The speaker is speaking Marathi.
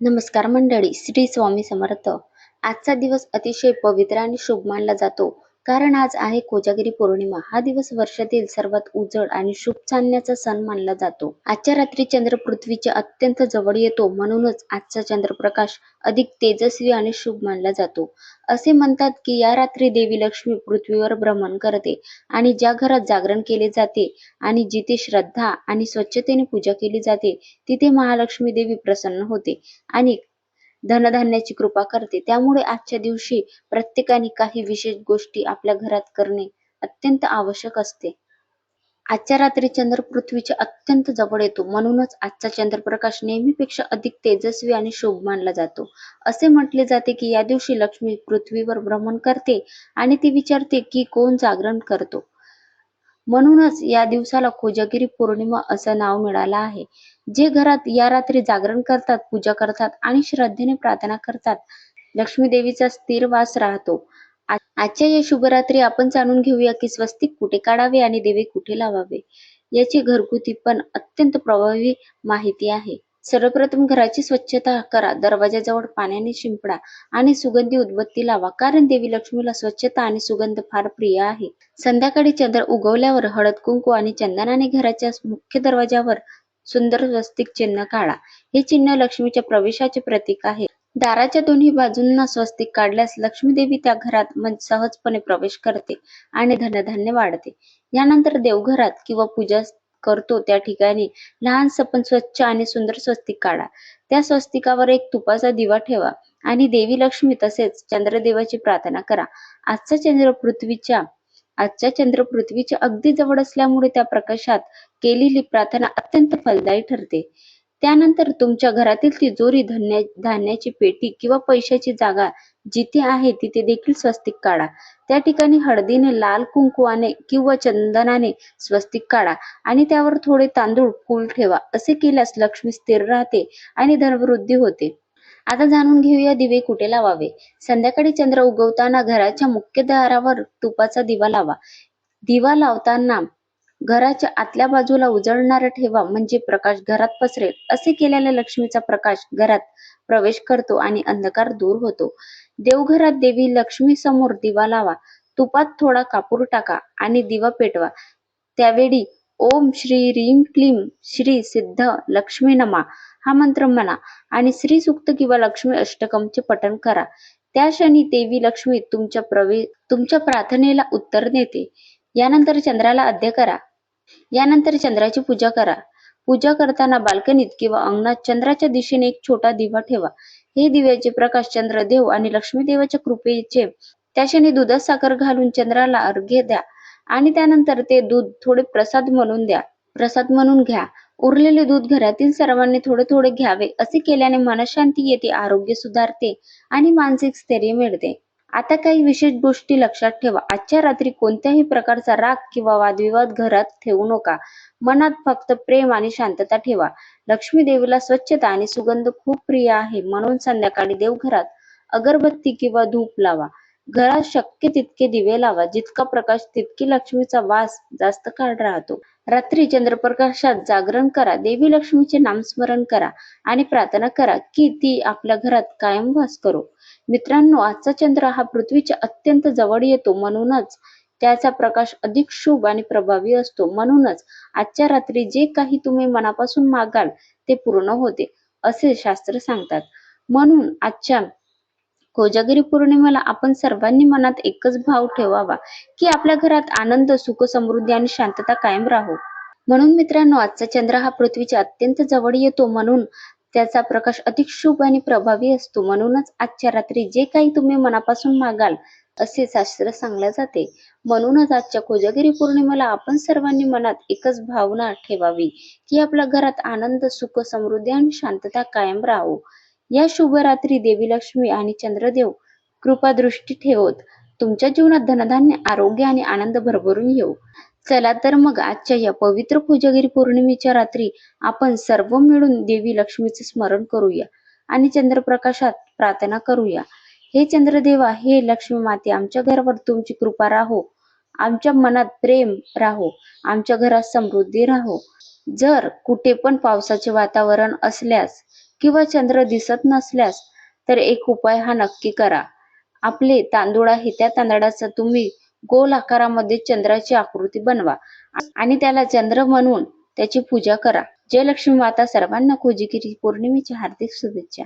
नमस्कार मंडळी श्री स्वामी समर्थ. आजचा दिवस अतिशय पवित्र आणि शुभ मानला जातो. कारण आज आहे कोजागिरी पौर्णिमा. हा दिवस वर्षातील सर्वात उजळ आणि शुभ चांदण्याचा सण मानला जातो. आजच्या रात्री चंद्र पृथ्वीच्या अत्यंत जवळ येतो म्हणूनच आजचा चंद्रप्रकाश अधिक तेजस्वी आणि शुभ मानला जातो. असे म्हणतात की या रात्री देवी लक्ष्मी पृथ्वीवर भ्रमण करते आणि ज्या घरात जागरण केले जाते आणि जिथे श्रद्धा आणि स्वच्छतेने पूजा केली जाते तिथे महालक्ष्मी देवी प्रसन्न होते आणि धनधान्याची कृपा करते. त्यामुळे आजच्या दिवशी प्रत्येकाने काही विशेष गोष्टी आपल्या घरात करणे अत्यंत आवश्यक असते. आजच्या रात्री चंद्र पृथ्वीच्या अत्यंत जवळ येतो. म्हणूनच आजचा चंद्रप्रकाश नेहमीपेक्षा अधिक तेजस्वी आणि शुभ मानला जातो. असे म्हटले जाते की या दिवशी लक्ष्मी पृथ्वीवर भ्रमण करते आणि ती विचारते की कोण जागरण करतो. म्हणूनच या दिवसाला कोजागिरी पौर्णिमा असं नाव मिळालं आहे. जे घरात या रात्री जागरण करतात पूजा करतात आणि श्रद्धेने प्रार्थना करतात लक्ष्मी देवीचा स्थिर वास राहतो. आजच्या या शुभरात्री आपण जाणून घेऊया की स्वस्तिक कुठे काढावे आणि देवी कुठे लावावे याची घरगुती पण अत्यंत प्रभावी माहिती आहे. सर्वप्रथम घराची स्वच्छता करा. दरवाजाजवळ पाण्याने शिंपडा आणि सुगंधी उदबत्ती लावा. कारण देवी लक्ष्मीला स्वच्छता आणि सुगंध फार प्रिय आहे. संध्याकाळी चंद्र उगवल्यावर हळद कुंकू आणि चंदनाने घराच्या मुख्य दरवाजावर सुंदर स्वस्तिक चिन्ह काढा. हे चिन्ह लक्ष्मीच्या प्रवेशाचे प्रतीक आहे. दाराच्या दोन्ही बाजूंना स्वस्तिक काढल्यास लक्ष्मी देवी त्या घरात सहजपणे प्रवेश करते आणि धनधान्य वाढते. यानंतर देवघरात किंवा पूजा करतो त्या ठिकाणी. लहानसं पण स्वच्छ आणि सुंदर स्वस्तिक काढा. त्या स्वस्तिकावर एक तुपाचा दिवा ठेवा आणि देवी लक्ष्मी तसेच चंद्रदेवाची प्रार्थना करा. आजचा चंद्र पृथ्वीच्या आजचा चंद्र पृथ्वीच्या अगदी जवळ असल्यामुळे त्या प्रकाशात केलेली प्रार्थना अत्यंत फलदायी ठरते. त्यानंतर तुमच्या घरातील तिजोरी धान्य धान्याची पेटी किंवा पैशाची जागा जिथे आहे तिथे देखील स्वस्तिक काढा. त्या ठिकाणी हळदीने लाल कुंकुवाने किंवा चंदनाने स्वस्तिक काढा आणि त्यावर थोडे तांदूळ फूल ठेवा असे केल्यास लक्ष्मी स्थिर राहते आणि धनवृद्धी होते. आता जाणून घेऊया दिवे कुठे लावावे? संध्याकाळी चंद्र उगवताना घराच्या मुख्य दारावर तुपाचा दिवा लावा. दिवा लावताना घराच्या आतल्या बाजूला उजळणारा ठेवा म्हणजे प्रकाश घरात पसरेल. असे केल्याने लक्ष्मीचा प्रकाश घरात प्रवेश करतो आणि अंधकार दूर होतो. देवघरात देवी लक्ष्मी समोर दिवा लावा. तुपात थोडा कापूर टाका आणि दिवा पेटवा. त्यावेळी ओम श्री रीम क्लीम श्री सिद्ध लक्ष्मी नमा. हा मंत्र म्हणा आणि श्री सुक्त किंवा लक्ष्मी अष्टकमचे पठण करा. त्या क्षणी देवी लक्ष्मी तुमच्या प्रवे तुमच्या प्रार्थनेला उत्तर देते. यानंतर चंद्राला अध्य करा. यानंतर चंद्राची पूजा करा. पूजा करताना बाल्कनीत किंवा अंगणात चंद्राच्या दिशेने एक छोटा दिवा ठेवा. हे दिव्याचे प्रकाश चंद्रदेव आणि लक्ष्मी देवाच्या कृपेचे त्या दुधात साखर घालून चंद्राला अर्घ्य द्या आणि त्यानंतर ते दूध थोडे प्रसाद म्हणून द्या. प्रसाद म्हणून घ्या. उरलेले दूध घरातील सर्वांनी थोडे थोडे घ्यावे असे केल्याने मनशांती येते आरोग्य सुधारते आणि मानसिक स्थैर्य मिळते. आता काही विशेष गोष्टी लक्षात ठेवा. आजच्या रात्री कोणत्याही प्रकारचा राग किंवा वादविवाद घरात ठेवू नका. मनात फक्त प्रेम आणि शांतता ठेवा. लक्ष्मी देवीला स्वच्छता आणि सुगंध खूप प्रिय आहे. म्हणून संध्याकाळी देवघरात अगरबत्ती किंवा धूप लावा. घरात शक्य तितके दिवे लावा जितका प्रकाश तितकी लक्ष्मीचा वास जास्त काळ राहतो. रात्री चंद्रप्रकाशात जागरण करा देवी लक्ष्मीचे नामस्मरण करा आणि प्रार्थना करा की ती आपल्या घरात कायम वास करो. मित्रांनो आजचा चंद्र हा पृथ्वीच्या अत्यंत जवळ येतो म्हणूनच त्याचा प्रकाश अधिक शुभ आणि प्रभावी असतो. म्हणूनच आजच्या रात्री जे काही तुम्ही मनापासून मागाल ते पूर्ण होते असे शास्त्र सांगतात. म्हणून आजच्या कोजागिरी पौर्णिमेला आपण सर्वांनी मनात एकच भाव ठेवावा की आपल्या घरात आनंद सुख समृद्धी आणि शांतता कायम राहो. म्हणून मित्रांनो आजचा चंद्र हा पृथ्वीच्या अत्यंत जवळ येतो म्हणून त्याचा प्रकाश अधिक शुभ आणि प्रभावी असतो. म्हणूनच आजच्या रात्री जे काही तुम्ही मनापासून मागाल असे शास्त्र सांगले जाते. म्हणूनच आजच्या कोजागिरी पौर्णिमेला आपण सर्वांनी मनात एकच भावना ठेवावी की आपल्या घरात आनंद सुख समृद्धी आणि शांतता कायम राहो. या शुभ रात्री देवी लक्ष्मी आणि चंद्रदेव कृपा दृष्टी ठेवत तुमच्या जीवनात धनधान्य आरोग्य आणि आनंद भरभरून येऊ चला तर मग आजच्या या पवित्र कोजागिरी पौर्णिमेच्या रात्री आपण सर्व मिळून देवी लक्ष्मीचे स्मरण करूया आणि चंद्रप्रकाशात प्रार्थना करूया. हे चंद्रदेवा हे लक्ष्मी माते आमच्या घरावर तुमची कृपा राहो. आमच्या मनात प्रेम राहो. आमच्या घरात समृद्धी राहो. जर कुठे पण पावसाचे वातावरण असल्यास किंवा चंद्र दिसत नसल्यास तर एक उपाय हा नक्की करा. आपले तांदूळ आहे त्या तांदळाचा तुम्ही गोल आकारामध्ये चंद्राची आकृती बनवा आणि त्याला चंद्र म्हणून त्याची पूजा करा. जय लक्ष्मी माता सर्वांना कोजिगिरी पौर्णिमेच्या हार्दिक शुभेच्छा.